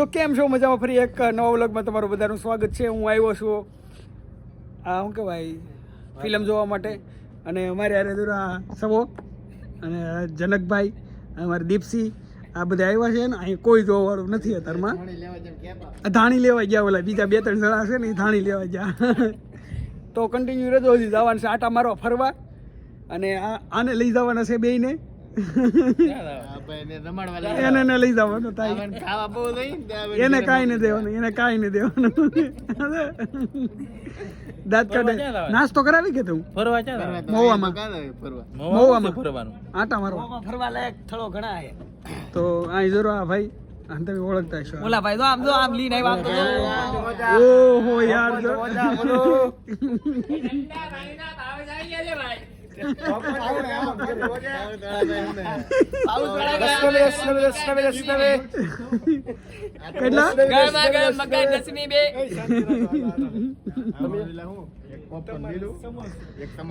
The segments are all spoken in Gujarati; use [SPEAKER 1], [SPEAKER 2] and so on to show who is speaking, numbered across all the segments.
[SPEAKER 1] તો કેમ છો? મજામાં ફરી એક નવા વ્લોગમાં તમારું બધાનું સ્વાગત છે. હું આવ્યો છું આ શું કહેવાય ફિલ્મ જોવા માટે. અને અમારે આ દુરા સવો અને જનકભાઈ અમારે દીપસી આ બધા આવ્યા છે ને અહીં કોઈ જોવાવાળું નથી અત્યારમાં. ધાણી લેવા ગયા ઓલા બીજા બે ત્રણ જણા છે ને ધાણી લેવા ગયા. તો કન્ટિન્યુ રહેજો હજી જવાનું છે આટા મારવા ફરવા. અને આ આને લઈ જવાના છે બેયને. એને ને લઈ જવાનો. થાય એને કાંઈ નહીં દેવાનું એને કાંઈ નહીં દેવાનું દાંત કાઢે. નાસ્તો કરાવી કે તું?
[SPEAKER 2] ફરવા ચાલો
[SPEAKER 1] મોવામાં.
[SPEAKER 2] ફરવાનું?
[SPEAKER 1] આટા મારવા.
[SPEAKER 3] ફરવા લાયક થોડો ઘણા છે.
[SPEAKER 1] તો આ જરૂર આ ભાઈ આને તમે ઓળખતા છો
[SPEAKER 3] ઓલા ભાઈ તો આમ જો આમ લીન આવ્યા આમ તો
[SPEAKER 1] ઓહો યાર જો. કેટલા
[SPEAKER 3] ગરમા ગરમ મકાઈ દસમી બે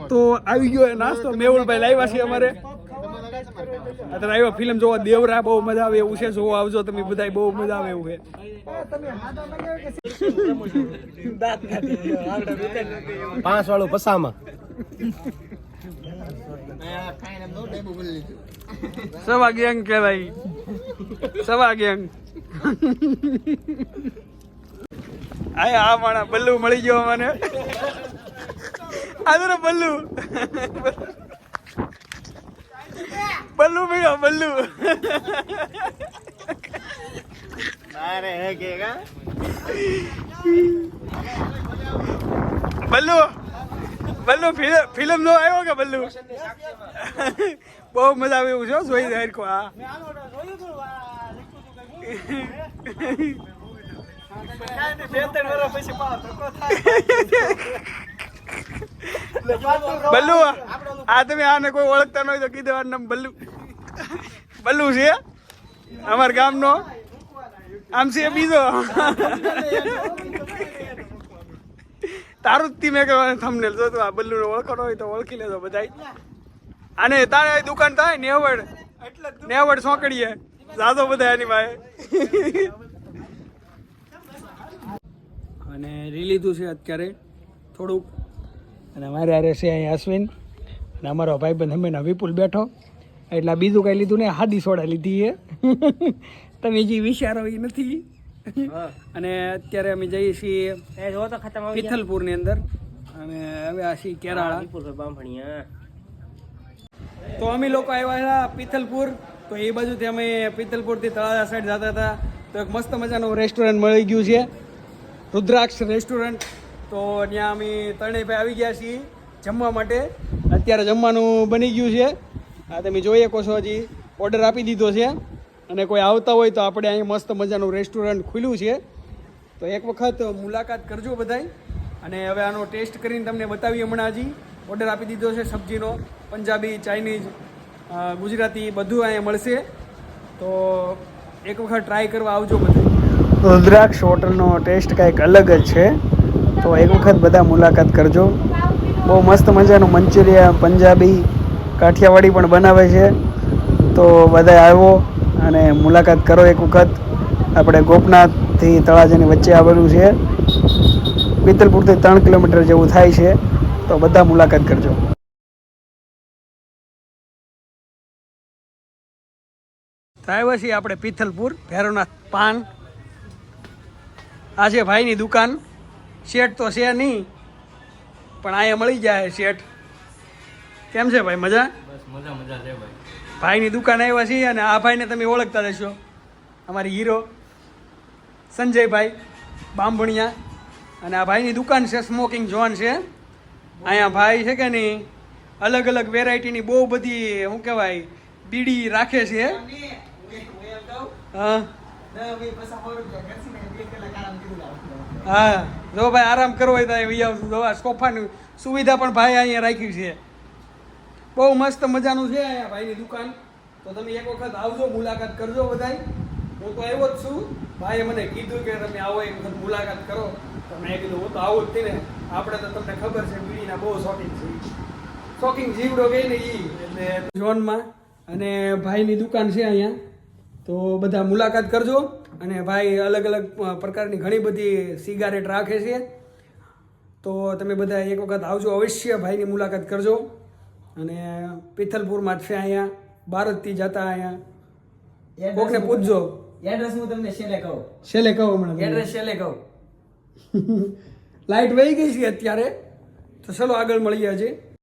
[SPEAKER 1] તો આવી ગયો નાસ્તો. મેહુલભાઈ લાવ્યા છે અમારે. અત્યારે આવ્યો ફિલ્મ જોવા. દેવરા બહુ મજા આવે એવું છે. જોવા આવજો તમે બધા બહુ મજા આવે એવું છે.
[SPEAKER 2] પાંચ વાળું પસામાં.
[SPEAKER 1] સવા ગેંગ કહેવાય. સવા ગેંગ આયા, આ માણા બલ્લુ મળી ગયો મને. આ બલ્લુ. બલ્લુ મળ્યો, બલ્લુ. બલ્લુ. બલ્લુ ફિલ્મ નો આવ્યો કે બલ્લુ? બહુ મજા આવે એવું છે જોઈ જાય કો આ બલ્લુ, આ તમે આને કોઈ ઓળખતા ન હોય તો કીધું નામ બલ્લુ. બલ્લુ છે? અમારા ગામનો? આમ છે બીજો? તારું જ મેં કહેવાય થંબનેલ જો તું આ બલ્લુને ઓળખો હોય તો ઓળખી લેજો બધાય. અને તારે દુકાન થાય નેવડ. નેવડ સોંકડીએ. જાજો બધા એની ભાઈ અને રી લીધું છે અત્યારે થોડુંક. અને મારે હારે છે અહીં અશ્વિન. અને અમારો ભાઈબંધ હમેના વિપુલ બેઠો. એટલે બીજું કાંઈ લીધું ને હાદી સોડા લીધી એ તમે જે વિચારો એ નથી. અને અત્યારે અમે જઈએ છીએ પિથલપુરની અંદર. અને હવે આ છીએ કેરાળા. તો અમે લોકો આવ્યા હતા પિથલપુર. તો એ બાજુથી અમે પિથલપુરથી તળાજા સાઈડ જતા હતા. તો એક મસ્ત મજાનું રેસ્ટોરન્ટ મળી ગયું છે. રુદ્રાક્ષ રેસ્ટોરન્ટ તો ત્યાં અમે ત્રણેય ભાઈ આવી ગયા છીએ જમવા માટે. અત્યારે જમવાનું બની ગયું છે. આ તમે જોઈ શકો છો હજી. ઓર્ડર આપી દીધો છે. અને કોઈ આવતા હોય તો આપણે અહીં મસ્ત મજાનું રેસ્ટોરન્ટ ખુલ્યું છે. તો એક વખત મુલાકાત કરજો બધાય. અને હવે આનો ટેસ્ટ કરીને તમને બતાવીએ હમણાં હજી. ઓર્ડર આપી દીધો છે સબ્જીનો, પંજાબી ચાઇનીઝ ગુજરાતી, બધું અહીંયા મળશે. તો એક વખત ટ્રાય કરવા આવજો બધા રુદ્રાક્ષ હોટલનો ટેસ્ટ કાંઈક અલગ જ છે. તો એક વખત બધા મુલાકાત કરજો. બહુ મસ્ત મજાનું મંચુરિયા પંજાબી, કાઠિયાવાડી પણ બનાવે છે. તો બધા આવો. અને મુલાકાત કરો એક વખત. આપણે ગોપનાથથી તળાજાની વચ્ચે આવેલું છે. પિત્તલપુરથી ત્રણ કિલોમીટર જેવું થાય છે. તો બધા મુલાકાત કરજો. આવ્યા છીએ આપણે પિથલપુર ભેરોનાથ પાન. આ છે ભાઈની દુકાન. શેઠ તો છે નહીં, પણ અહીંયા મળી જાય શેઠ. કેમ છે ભાઈ, મજા?
[SPEAKER 2] મજા મજા છે ભાઈ.
[SPEAKER 1] ભાઈની દુકાન આવ્યા છીએ અને આ ભાઈને તમે ઓળખતા રહેશો અમારી હીરો સંજયભાઈ બાંભણિયા. અને આ ભાઈની દુકાન છે સ્મોકિંગ ઝોન છે. અહીંયા ભાઈ છે કે નહીં? અલગ અલગ વેરાયટીની બહુ બધી, શું કહેવાય, બીડી રાખે છે. હા. હા. જો ભાઈ આરામ કરવો હોય તો અહીં આવશું જો સોફાની સુવિધા પણ ભાઈ અહીંયા રાખી છે. બહુ મસ્ત મજાનું છે અહીંયા ભાઈની દુકાન. તો તમે એક વખત આવજો, મુલાકાત કરજો બધાય. હું તો આવ્યો જ છું. ભાઈએ મને કીધું કે તમે આવો એક વખત મુલાકાત કરો. તો મેં કીધું, હું તો આવું જ ને આપણે તો તમને ખબર છે, બીડીના બહુ શોખીન છે શોખીન જીવડો ગઈ ને એ એટલે ઝોનમાં અને ભાઈની દુકાન છે અહીંયા. તો બધા મુલાકાત કરજો. અને ભાઈ અલગ અલગ પ્રકારની ઘણી બધી સિગારેટ રાખે છે. તો તમે બધા એક વખત આવજો, અવશ્ય ભાઈની મુલાકાત કરજો. અને પિથલપુરમાં છે અહીંયા ભારતથી જતા અહીંયા. કોકને પૂછજો.
[SPEAKER 3] એડ્રેસ હું તમને છેલ્લે કહું.
[SPEAKER 1] છેલ્લે કહો હમણાં.
[SPEAKER 3] એડ્રેસ છેલ્લે કહું.
[SPEAKER 1] લાઈટ વહી ગઈ છે અત્યારે. તો ચલો આગળ મળીએ હજી.